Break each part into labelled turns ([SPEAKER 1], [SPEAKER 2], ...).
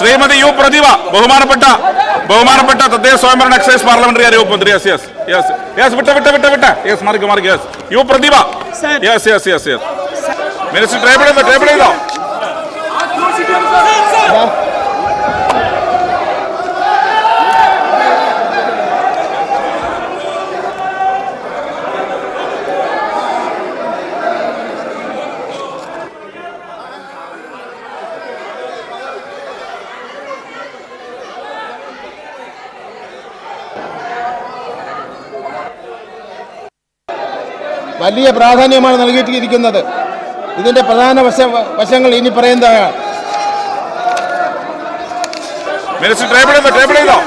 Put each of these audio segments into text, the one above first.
[SPEAKER 1] Shrimati U Prathibha ബഹുമാനപ്പെട്ട ബഹുമാനപ്പെട്ട തദ്ദേശ സ്വയംഭരണ എക്സൈസ് പാർലമെന്ററി കാര്യ മന്ത്രി യെസ് യെസ് യെസ് യെസ് വിട്ട വിട്ട വിട്ട വിട്ട. Yes mark mark yes U Prathibha. Yes yes yes yes minister table ചെയ്തോ ടേബിൾ ചെയ്തോ
[SPEAKER 2] വലിയ പ്രാധാന്യമാണ് നൽകിയിട്ടിരിക്കുന്നത് ഇതിന്റെ പ്രധാന വശ വശങ്ങൾ ഇനി പറയുന്നതാണ്
[SPEAKER 1] മിനിസ്റ്റർ ടേബിൾ ചെയ്തോ ടേബിൾ ചെയ്തോ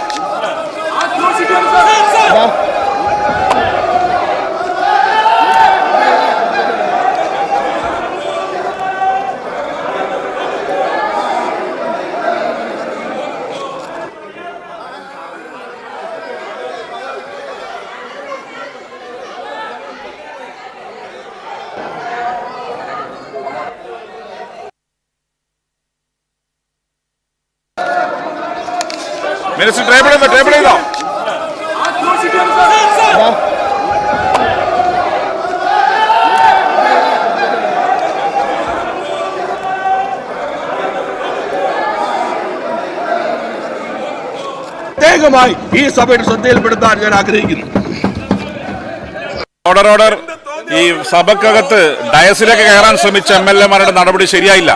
[SPEAKER 1] മിനിസ്റ്റർ ടേബിൾ ചെയ്തോ ടേബിൾ ചെയ്തോ
[SPEAKER 3] പ്രത്യേകമായി ഈ സഭയുടെ ശ്രദ്ധയിൽപ്പെടുത്താൻ ഞാൻ ആഗ്രഹിക്കുന്നു.
[SPEAKER 1] ഓർഡർ ഓർഡർ ഈ സഭക്കകത്ത് ഡയസിലേക്ക് കയറാൻ ശ്രമിച്ച എം എൽ എമാരുടെ നടപടി ശരിയായില്ല.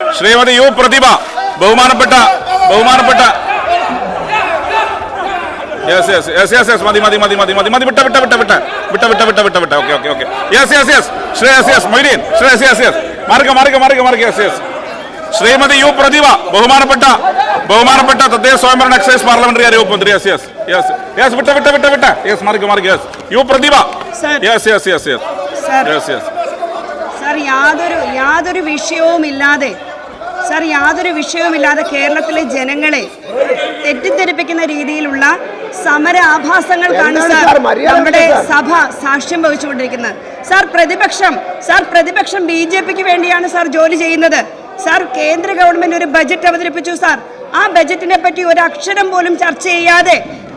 [SPEAKER 1] ശ്രീമതി യു പ്രതിഭ ബഹുമാനപ്പെട്ട ബഹുമാനപ്പെട്ട. Yes yes yes yes yes മതി മതി മതി മതി മതി മതി. വിട്ട വിട്ട വിട്ട വിട്ട. വിട്ട വിട്ട വിട്ട വിട്ട വിട്ട. Okay okay okay yes yes yes Shri yes yes Moideen. Shri yes yes മാർഗ മാർഗ മാർഗ മാർഗ yes yes Shrimati U Prathibha ബഹുമാനപ്പെട്ട ബഹുമാനപ്പെട്ട തദ്ദേശ സ്വയംഭരണ എക്സൈസ് പാർലമെന്ററി കാര്യ മന്ത്രി. യെസ് യെസ് യെസ് യെസ് വിട്ട വിട്ട വിട്ട വിട്ട. യെസ് മാർഗ മാർഗ yes U Prathibha.
[SPEAKER 4] Sir
[SPEAKER 1] yes yes yes yes
[SPEAKER 4] sir
[SPEAKER 1] yes yes
[SPEAKER 4] sir യാതൊരു യാതൊരു വിഷയവുമില്ലാതെ സാർ യാതൊരു വിഷയവുമില്ലാതെ കേരളത്തിലെ ജനങ്ങളെ തെറ്റിദ്ധരിപ്പിക്കുന്ന രീതിയിലുള്ള സമര ആഭാസങ്ങൾക്കാണ്
[SPEAKER 2] എന്താണ്
[SPEAKER 4] സാർ? നമ്മുടെ? സഭ സാക്ഷ്യം വഹിച്ചുകൊണ്ടിരിക്കുന്നത്. സാർ പ്രതിപക്ഷം സാർ പ്രതിപക്ഷം ബി ജെ പിക്ക് വേണ്ടിയാണ് സാർ ജോലി ചെയ്യുന്നത്. സാർ കേന്ദ്ര ഗവൺമെന്റ് ഒരു ബജറ്റ് അവതരിപ്പിച്ചു സാർ. ആ ബജറ്റിനെ പറ്റി ഒരു അക്ഷരം പോലും ചർച്ച ചെയ്യാതെ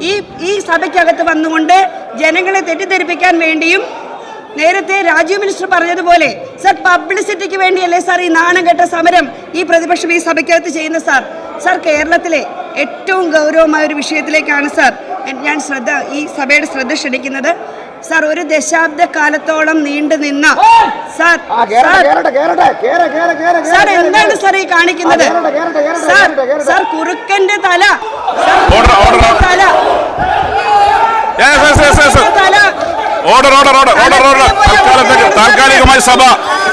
[SPEAKER 4] ഈ ഈ സഭയ്ക്കകത്ത് വന്നുകൊണ്ട് ജനങ്ങളെ തെറ്റിദ്ധരിപ്പിക്കാൻ വേണ്ടിയും നേരത്തെ രാജീവ് മിനിസ്റ്റർ പറഞ്ഞതുപോലെ സർ പബ്ലിസിറ്റിക്ക് വേണ്ടിയല്ലേ സാർ ഈ നാണം കെട്ട സമരം ഈ പ്രതിപക്ഷം ഈ സഭയ്ക്കകത്ത് ചെയ്യുന്ന സാർ? സാർ കേരളത്തിലെ ഏറ്റവും ഗൗരവമായ ഒരു വിഷയത്തിലേക്കാണ് സാർ ഞാൻ ശ്രദ്ധ ഈ സഭയുടെ ശ്രദ്ധ ക്ഷണിക്കുന്നത്. സാർ ഒരു ദശാബ്ദ കാലത്തോളം നീണ്ടു നിന്ന സാർ എന്താണ്. സാർ ഈ കാണിക്കുന്നത്? സാർ കുറുക്കന്റെ തല. തല.
[SPEAKER 1] Order order order order order താൽക്കാലികമായി സഭ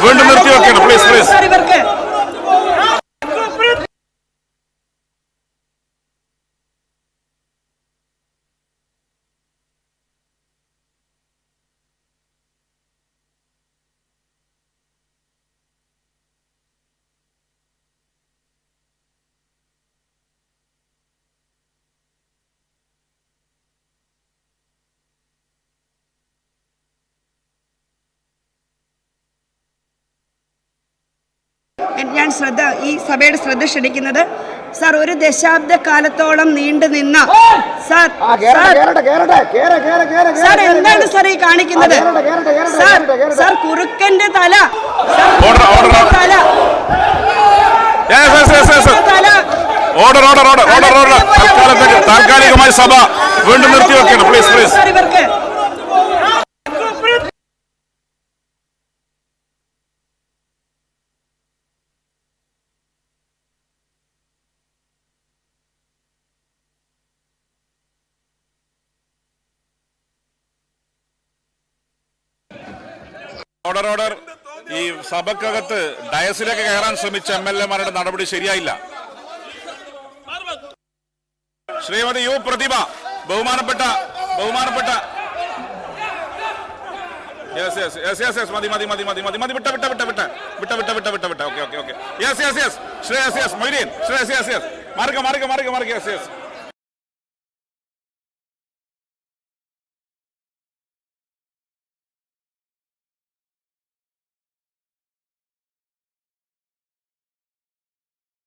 [SPEAKER 1] വീണ്ടും നിർത്തിവെക്കണം. പ്ലീസ് പ്ലീസ്
[SPEAKER 4] ഞാൻ ശ്രദ്ധ ഈ സഭയുടെ ശ്രദ്ധ ക്ഷണിക്കുന്നത് സാർ ഒരു ദശാബ്ദ കാലത്തോളം നീണ്ടു നിന്ന സാർ സാർ. എന്താണ് സാർ ഈ കാണിക്കുന്നത്? സാർ സാർ കുറുക്കന്റെ തല. തല.
[SPEAKER 1] Order order order order order താൽക്കാലികമായി സഭ വീണ്ടും നിർത്തി നിർത്തിവെക്കണം പ്ലീസ് പ്ലീസ് ഓർഡർ ഓർഡർ ഈ സഭക്കകത്ത് ഡയസിലേക്ക് കയറാൻ ശ്രമിച്ച എം എൽ എമാരുടെ നടപടി ശരിയായില്ല. ശ്രീമതി യു പ്രതിഭ ബഹുമാനപ്പെട്ട ബഹുമാനപ്പെട്ട. Yes yes yes yes yes മതി മതി മതി മതി മതി മതി. വിട്ട വിട്ട വിട്ട വിട്ട. വിട്ട വിട്ട വിട്ട വിട്ട വിട്ട. Okay okay okay yes yes yes Shri yes yes Moideen. Shri yes yes yes മാർഗ മാർഗ മാർഗ മാർഗ യെസ് യെസ്